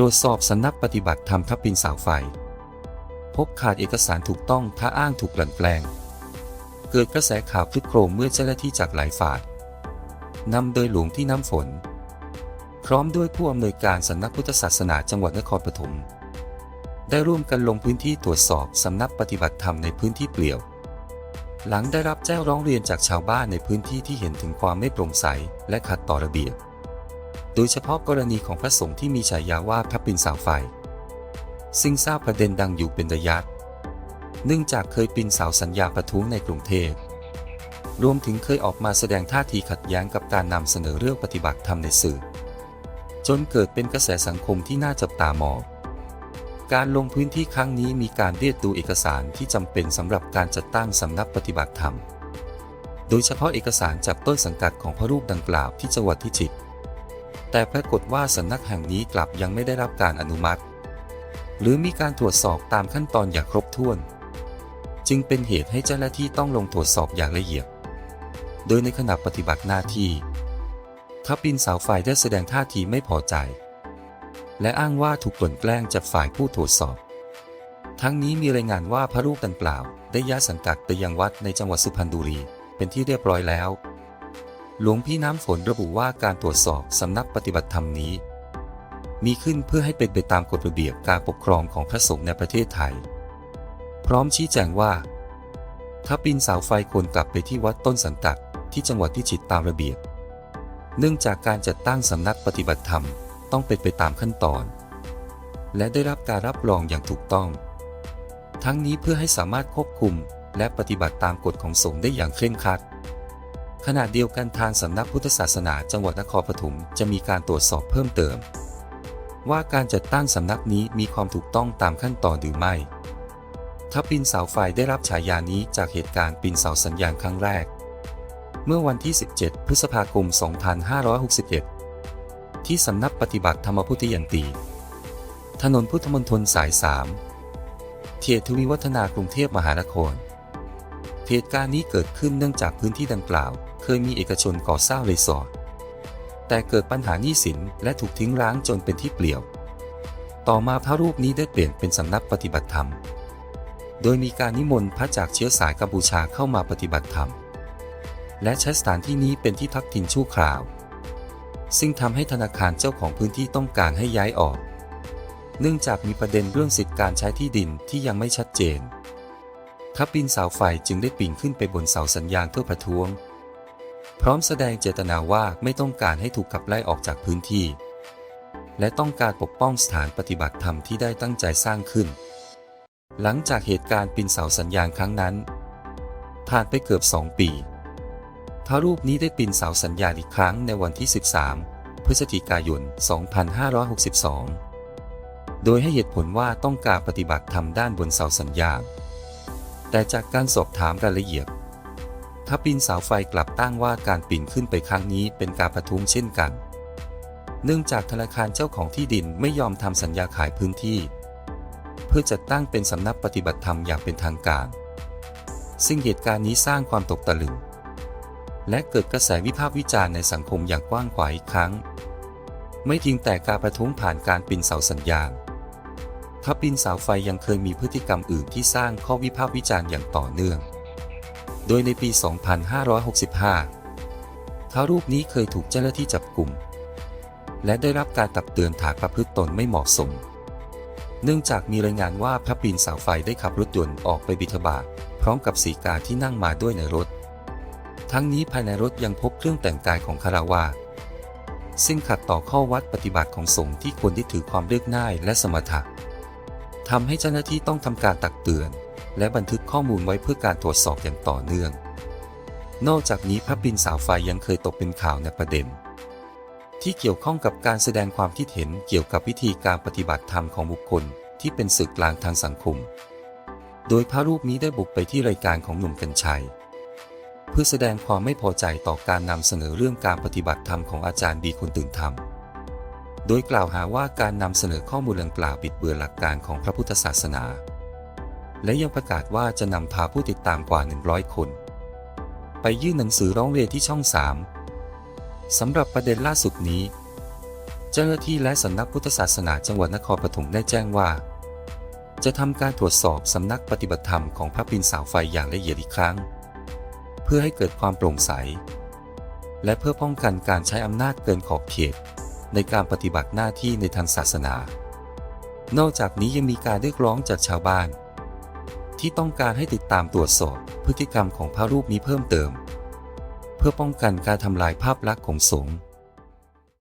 ตรวจสอบสำนักปฏิบัติธรรมทับปินสาวไฟ พบขาดเอกสารถูกต้องถ้าอ้างถูกกลั่นแกล้ง เกิดกระแสข่าวคลึกโครมเมื่อเจ้าหน้าที่จากหลายฝ่ายนำโดยหลวงที่น้ำฝน พร้อมด้วยผู้อำนวยการสำนักพุทธศาสนาจังหวัดนครปฐมได้ร่วมกันลงพื้นที่ตรวจสอบสำนักปฏิบัติธรรมในพื้นที่เปลี่ยว หลังได้รับแจ้งร้องเรียนจากชาวบ้านในพื้นที่ที่เห็นถึงความไม่โปร่งใสและขัดต่อระเบียบ โดยเฉพาะกรณีของพระสงฆ์ที่มีฉายาว่าพระปินสาวไฟ ซึ่งทราบประเด็นดังอยู่เป็นระยะ เนื่องจากเคยปีนสาวสัญญาประท้วงในกรุงเทพ รวมถึงเคยออกมาแสดงท่าทีขัดแย้งกับการนำเสนอเรื่องปฏิบัติธรรมในสื่อ จนเกิดเป็นกระแสสังคมที่น่าจับตามอง การลงพื้นที่ครั้งนี้มีการเรียกดูเอกสารที่จำเป็นสำหรับการจัดตั้งสำนักปฏิบัติธรรม โดยเฉพาะเอกสารจากต้นสังกัดของพระรูปดังกล่าวที่จังหวัดพิจิตร แต่ปรากฏว่าสำนักแห่งนี้กลับยังไม่ได้รับการอนุมัติ หรือมีการตรวจสอบตามขั้นตอนอย่างครบถ้วน จึงเป็นเหตุให้เจ้าหน้าที่ต้องลงตรวจสอบอย่างละเอียด โดยในขณะปฏิบัติหน้าที่ทัพปินเสาไฟได้แสดงท่าทีไม่พอใจ และอ้างว่าถูกกลั่นแกล้งจากฝ่ายผู้ตรวจสอบ ทั้งนี้มีรายงานว่าพระรูปดังกล่าว ได้ย้ายสังกัดไปยังวัดในจังหวัดสุพรรณบุรี เป็นที่เรียบร้อยแล้ว หลวงพี่น้ำฝนระบุว่าการตรวจสอบสำนักปฏิบัติธรรมนี้ มีขึ้นเพื่อให้เป็นไปตามกฎระเบียบการปกครองของพระสงฆ์ในประเทศไทย พร้อมชี้แจงว่า ถ้าปีนเสาไฟควรกลับไปที่วัดต้นสังกัดที่จังหวัดพิจิตรตามระเบียบ เนื่องจากการจัดตั้งสำนักปฏิบัติธรรมต้องเป็นไปตามขั้นตอน และได้รับการรับรองอย่างถูกต้อง ทั้งนี้เพื่อให้สามารถควบคุมและปฏิบัติตามกฎของสงฆ์ได้อย่างเคร่งครัด ขณะเดียวกันทางสำนักพุทธศาสนาจังหวัดนครปฐมจะมีการตรวจสอบเพิ่มเติม ว่าการจัดตั้งสำนักนี้มีความถูกต้องตามขั้นตอนหรือไม่ถ้าปีนเสาไฟได้รับฉายานี้จากเหตุการณ์ปีนเสาสัญญาณครั้งแรก เมื่อวันที่ 17 พฤษภาคม 2561 ที่สำนักปฏิบัติธรรมพุทธยันตี ถนนพุทธมณฑลสาย 3 เขตทวีวัฒนากรุงเทพมหานคร เหตุการณ์นี้เกิดขึ้นเนื่องจากพื้นที่ดังกล่าว เคยมีเอกชนก่อสร้างรีสอร์ทแต่เกิดปัญหาหนี้สินและถูกทิ้งร้างจนเป็นที่เปลี่ยว ต่อมาพระรูปนี้ได้เปลี่ยนเป็นสำนักปฏิบัติธรรม โดยมีการนิมนต์พระจากเชื้อสายกัมพูชาเข้ามาปฏิบัติธรรม และใช้สถานที่นี้เป็นที่พักถิ่นชั่วคราว ซึ่งทำให้ธนาคารเจ้าของพื้นที่ต้องการให้ย้ายออก เนื่องจากมีประเด็นเรื่องสิทธิการใช้ที่ดินที่ยังไม่ชัดเจนทัพปีนเสาไฟจึงได้ปีนขึ้นไปบนเสาสัญญาณเพื่อประท้วง พร้อมแสดงเจตนาว่าไม่ต้องการให้ถูกขับไล่ออกจากพื้นที่ และต้องการปกป้องสถานปฏิบัติธรรมที่ได้ตั้งใจสร้างขึ้น หลังจากเหตุการณ์ปีนเสาสัญญาณครั้งนั้น ผ่านไปเกือบสองปี พระรูปนี้ได้ปีนเสาสัญญาณอีกครั้งในวันที่ 13 พฤศจิกายน 2562 โดยให้เหตุผลว่าต้องการปฏิบัติธรรมด้านบนเสาสัญญาณ แต่จากการสอบถามรายละเอียด ถ้าปีนเสาไฟกลับตั้งว่าการปีนขึ้นไปครั้งนี้เป็นการประท้วงเช่นกัน เนื่องจากธนาคารเจ้าของที่ดินไม่ยอมทำสัญญาขายพื้นที่ เพื่อจัดตั้งเป็นสำนักปฏิบัติธรรมอย่างเป็นทางการ ซึ่งเหตุการณ์นี้สร้างความตกตะลึง และเกิดกระแสวิพากษ์วิจารณ์ในสังคมอย่างกว้างขวางอีกครั้ง ไม่เพียงแต่การประท้วงผ่านการปีนเสาสัญญาณทัพปีนเสาไฟยังเคยมีพฤติกรรมอื่นที่สร้างข้อวิพากษ์วิจารณ์อย่างต่อเนื่อง โดยในปี 2565ท้ารูปนี้เคยถูกเจ้าหน้าที่จับกลุ่ม และได้รับการตักเตือนฐานประพฤติตนไม่เหมาะสม เนื่องจากมีรายงานว่าพระปีนเสาไฟได้ขับรถยนต์ออกไปบิณฑบาตพร้อมกับสีกาที่นั่งมาด้วยในรถ ทั้งนี้ภายในรถยังพบเครื่องแต่งกายของคาราวาซึ่งขัดต่อข้อวัดปฏิบัติของสงฆ์ที่ควรที่ถือความเรียบง่ายและสมถะทำให้เจ้าหน้าที่ต้องทำการตักเตือน และบันทึกข้อมูลไว้เพื่อการตรวจสอบอย่างต่อเนื่อง นอกจากนี้พระปินสาวไฟยังเคยตกเป็นข่าวในประเด็น ที่เกี่ยวข้องกับการแสดงความคิดเห็นเกี่ยวกับวิธีการปฏิบัติธรรมของบุคคลที่เป็นสื่อกลางทางสังคม โดยพระรูปนี้ได้บุกไปที่รายการของหนุ่มกัญชัย เพื่อแสดงความไม่พอใจต่อการนำเสนอเรื่องการปฏิบัติธรรมของอาจารย์บีคนตื่นธรรม โดยกล่าวหาว่าการนำเสนอข้อมูลดังกล่าวบิดเบือนหลักการของพระพุทธศาสนา และยังประกาศว่าจะนำพาผู้ติดตามกว่า 100 คน ไปยื่นหนังสือร้องเรียนที่ช่อง 3 สำหรับประเด็นล่าสุดนี้ เจ้าหน้าที่และสำนักพุทธศาสนาจังหวัดนครปฐมได้แจ้งว่า จะทำการตรวจสอบสำนักปฏิบัติธรรมของพระปินสาไฟอย่างละเอียดอีกครั้ง เพื่อให้เกิดความโปร่งใส และเพื่อป้องกันการใช้อำนาจเกินขอบเขต ในการปฏิบัติหน้าที่ในทางศาสนา นอกจากนี้ยังมีการเรียกร้องจากชาวบ้าน ที่ต้องการให้ติดตามตรวจสอบพฤติกรรมของพระรูปนี้เพิ่มเติม เพื่อป้องกันการทำลายภาพลักษณ์ของสงฆ์